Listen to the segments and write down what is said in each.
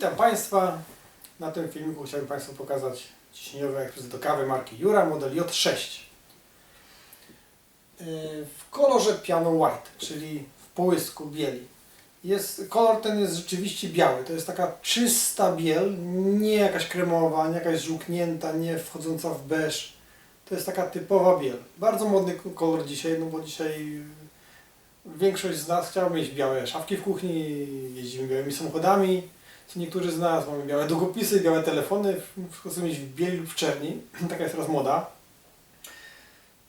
Witam Państwa. Na tym filmiku chciałbym Państwu pokazać ciśnieniowy ekspres do kawy marki Jura, model J6. Yy, W kolorze piano white, czyli w połysku bieli. Jest, kolor ten jest rzeczywiście biały. To jest taka czysta biel, nie jakaś kremowa, nie jakaś żółknięta, nie wchodząca w beż. To jest taka typowa biel. Bardzo modny kolor dzisiaj, no bo dzisiaj większość z nas chciała mieć białe szafki w kuchni, jeździmy białymi samochodami. Niektórzy z nas mamy białe długopisy, białe telefony, wszystko chcą mieć w bieli lub w czerni. Taka jest teraz moda.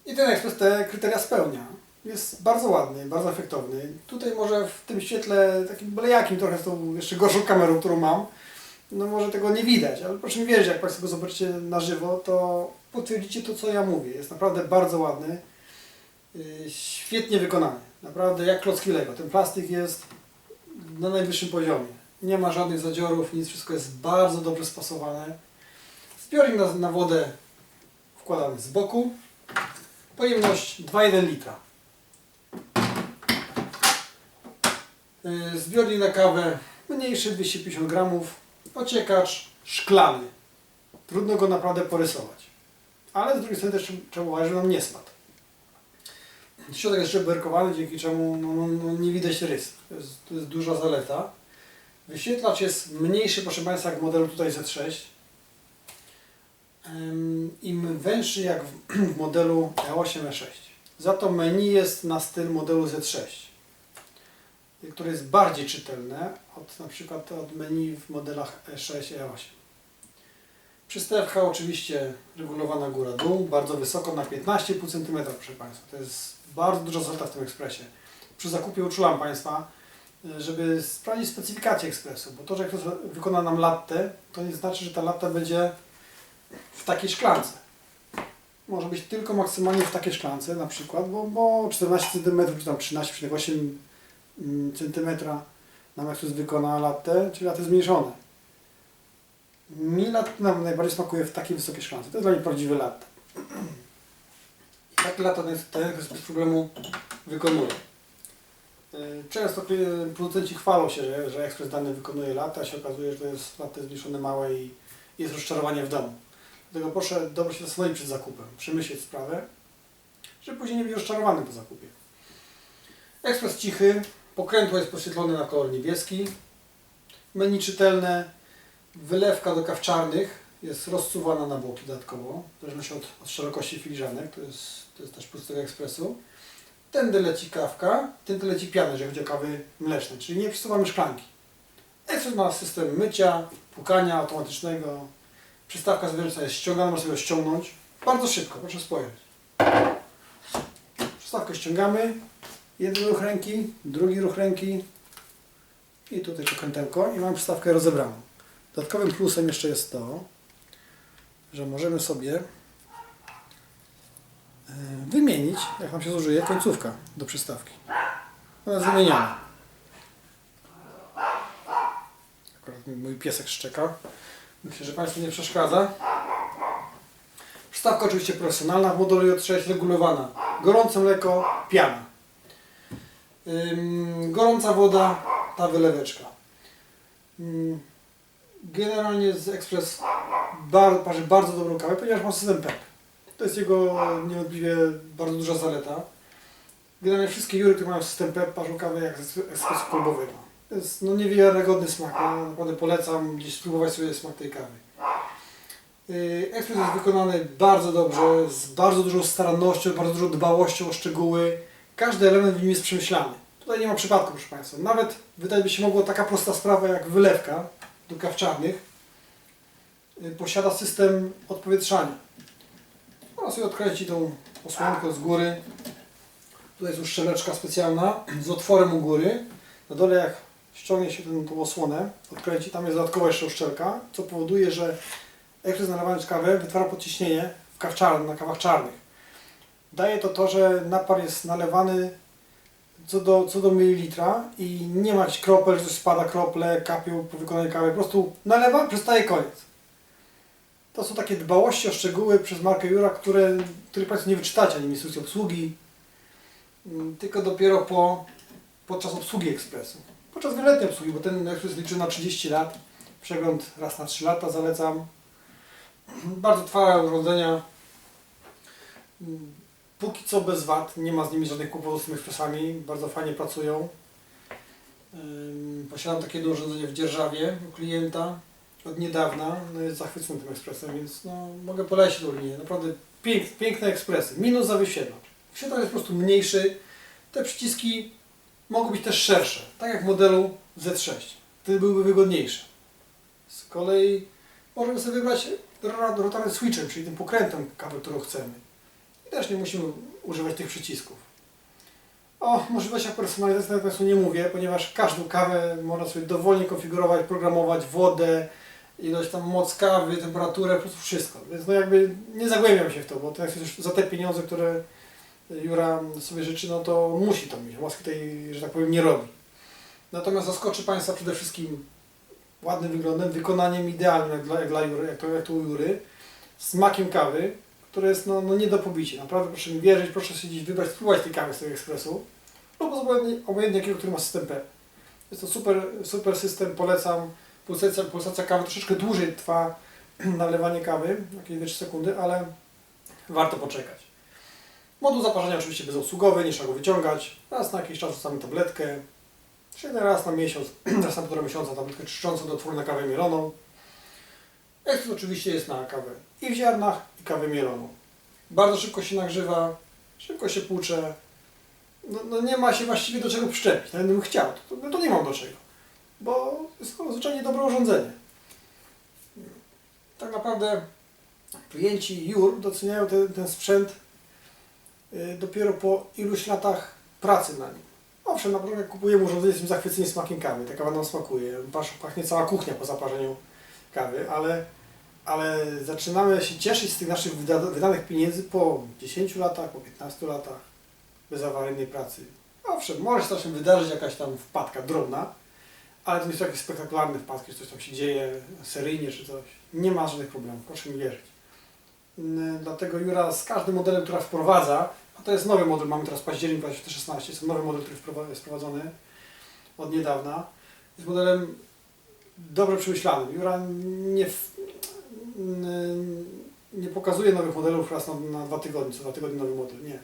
I ten ekspres te kryteria spełnia. Jest bardzo ładny, bardzo efektowny. Tutaj może w tym świetle takim byle jakim, trochę z tą jeszcze gorszą kamerą, którą mam, no może tego nie widać, ale proszę mi wierzyć, jak Państwo go zobaczycie na żywo, to potwierdzicie to, co ja mówię. Jest naprawdę bardzo ładny, yy, świetnie wykonany. Naprawdę jak klocki Lego. Ten plastik jest na najwyższym poziomie. Nie ma żadnych zadziorów, nic, wszystko jest bardzo dobrze spasowane. Zbiornik na, na wodę wkładamy z boku. Pojemność 2,1 litra. Yy, Zbiornik na kawę mniejszy, 250 gramów. Ociekacz szklany. Trudno go naprawdę porysować. Ale z drugiej strony też trzeba uważać, że nam nie spadł. Środek jest żeberkowany, dzięki czemu no, no, no, nie widać rys. To jest, to jest duża zaleta. Wyświetlacz jest mniejszy, proszę Państwa, jak w modelu tutaj Z6. Ym, Im węższy jak w, modelu E8, E6. Za to menu jest na styl modelu Z6, które jest bardziej czytelne od na przykład od menu w modelach E E6, E8. Przystawka oczywiście regulowana góra-dół, bardzo wysoko na 15,5 cm, proszę Państwa. To jest bardzo duża zaleta w tym ekspresie. Przy zakupie uczułam Państwa, żeby sprawdzić specyfikację ekspresu, bo to, że ekspres wykona nam latte, to nie znaczy, że ta latte będzie w takiej szklance. Może być tylko maksymalnie w takiej szklance na przykład, bo, bo 14 cm czy tam 13,8 cm nam ekspres wykona latte, czyli latte zmniejszone. Mi lat nam najbardziej smakuje w takiej wysokiej szklance. To jest dla mnie prawdziwy latte. I takie latte ten ekspres bez problemu wykonuje. Yy, Często producenci chwalą się, że, że ekspres dany wykonuje latte, a się okazuje, że to jest latte zmniejszone małe i jest rozczarowanie w domu. Dlatego proszę dobrze się zastanowić przed zakupem, przemyśleć sprawę, żeby później nie być rozczarowany po zakupie. Ekspres cichy, pokrętło jest podświetlone na kolor niebieski, menu czytelne, wylewka do kaw czarnych jest rozsuwana na boki dodatkowo, w zależności od, od szerokości filiżanek, to jest, to jest też plus tego ekspresu. Tędy leci kawka, tędy leci piana, jeżeli chodzi o kawy mleczne, czyli nie przesuwamy szklanki. Ekspres ma system mycia, pukania automatycznego, przystawka zwierzęca jest ściągana, można sobie ją ściągnąć. Bardzo szybko, proszę spojrzeć. Przystawkę ściągamy, jeden ruch ręki, drugi ruch ręki i tutaj to krętełko i mamy przystawkę rozebraną. Dodatkowym plusem jeszcze jest to, że możemy sobie wymienić, jak nam się zużyje, końcówka do przystawki. Ona jest. Akurat mój piesek szczeka. Myślę, że Państwu nie przeszkadza. Przystawka oczywiście profesjonalna w modelu J6 regulowana. Gorące mleko, piana. Gorąca woda, ta wyleweczka. Generalnie z Express bar, parzy bardzo dobrą kawę, ponieważ ma system PEP. To jest jego niewątpliwie bardzo duża zaleta. Generalnie wszystkie jury, które mają system PEP, parzą kawę jak z ekspresu kolbowego. To jest no, niewiarygodny smak. Ja naprawdę polecam gdzieś spróbować sobie smak tej kawy. Yy, Ekspres jest wykonany bardzo dobrze, z bardzo dużą starannością, bardzo dużą dbałością o szczegóły. Każdy element w nim jest przemyślany. Tutaj nie ma przypadku, proszę Państwa. Nawet wydaje by się mogło taka prosta sprawa jak wylewka do kaw czarnych yy, posiada system odpowietrzania. Można sobie odkręcić tą osłonkę z góry. Tutaj jest już szczeleczka specjalna z otworem u góry. Na dole jak ściągnie się tę tą osłonę, odkręci, tam jest dodatkowa jeszcze uszczelka, co powoduje, że ekspres nalewając kawę wytwara podciśnienie w kaw czarn, na kawach czarnych. Daje to to, że napar jest nalewany co do, co do mililitra i nie ma kropel, że spada krople, kapią po wykonaniu kawy. Po prostu nalewa, przestaje koniec. To są takie dbałości o szczegóły przez markę Jura, które, których Państwo nie wyczytacie ani instrukcji obsługi, mm, tylko dopiero po, podczas obsługi ekspresu. Podczas wieloletniej obsługi, bo ten ekspres liczy na 30 lat, Przegląd raz na 3 lata zalecam. Bardzo trwałe urządzenia. Mm, Póki co bez wad, nie ma z nimi żadnych kłopotów z tymi ekspresami, bardzo fajnie pracują. Posiadam takie urządzenie w dzierżawie u klienta od niedawna, no jest zachwycony tym ekspresem, więc no, mogę polecić tą linię. Naprawdę pięk, piękne ekspresy. Minus za wyświetlacz. Wyświetlacz jest po prostu mniejszy. Te przyciski mogą być też szersze, tak jak w modelu Z6. Wtedy byłyby wygodniejsze. Z kolei możemy sobie wybrać ro- rotorem switchem, czyli tym pokrętem kawy, którą chcemy. I też nie musimy używać tych przycisków. O możliwościach personalizacji na pewno nie mówię, ponieważ każdą kawę można sobie dowolnie konfigurować, programować wodę, ilość tam moc kawy, temperaturę, po prostu wszystko. Więc no jakby nie zagłębiam się w to, bo to jak już za te pieniądze, które Jura sobie życzy, no to musi to mieć. Łaski tej, że tak powiem, nie robi. Natomiast zaskoczy Państwa przede wszystkim ładnym wyglądem, wykonaniem idealnym jak dla, jak dla Jury, jak to, jak to Jury, smakiem kawy, które jest no, no nie do pobicia. Naprawdę proszę mi wierzyć, proszę gdzieś wybrać, spróbować tej kawy z tego ekspresu, lub obojętnie, obojętnie jakiego, który ma system P. Jest to super, super system, polecam. Pulsacja, pulsacja kawy troszeczkę dłużej trwa nalewanie kawy, jakieś 2-3 sekundy, ale warto poczekać. Moduł zaparzenia oczywiście bezobsługowy, nie trzeba go wyciągać. Raz na jakiś czas wrzucamy tabletkę, czy jeden raz na miesiąc, raz na półtora miesiąca tabletkę czyszczącą do na kawę mieloną. Ekspres oczywiście jest na kawę i w ziarnach, i kawę mieloną. Bardzo szybko się nagrzewa, szybko się płucze. No, no nie ma się właściwie do czego przyczepić. Nawet bym chciał, to, no to nie mam do czego. Bo jest to zwyczajnie dobre urządzenie. Tak naprawdę klienci JUR doceniają ten, ten sprzęt y, dopiero po iluś latach pracy na nim. Owszem, na początku jak kupujemy urządzenie, jesteśmy zachwyceni smakiem kawy. Ta kawa nam smakuje. Pachnie cała kuchnia po zaparzeniu kawy, ale, ale zaczynamy się cieszyć z tych naszych wyda wydanych pieniędzy po 10 latach, po 15 latach bezawaryjnej pracy. Owszem, może się wydarzyć jakaś tam wpadka drobna, ale to nie są jakieś spektakularne wpadki, że coś tam się dzieje seryjnie czy coś. Nie ma żadnych problemów, proszę mi wierzyć. Dlatego Jura z każdym modelem, która wprowadza, a to jest nowy model, mamy teraz październik 2016, jest nowy model, który jest wprowadzony od niedawna, jest modelem dobrze przemyślanym. Jura nie, nie pokazuje nowych modelów raz na, na dwa tygodnie, co dwa tygodnie nowy model, nie.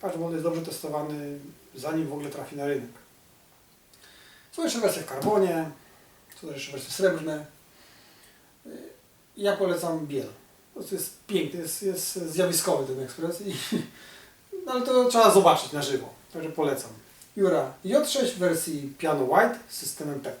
Każdy model jest dobrze testowany, zanim w ogóle trafi na rynek. Są jeszcze wersje w karbonie, są jeszcze wersje srebrne. Ja polecam biel. Po prostu jest piękny, jest, jest zjawiskowy ten ekspres, i, no ale to trzeba zobaczyć na żywo, także polecam. Jura J6 w wersji Piano White z systemem PEP.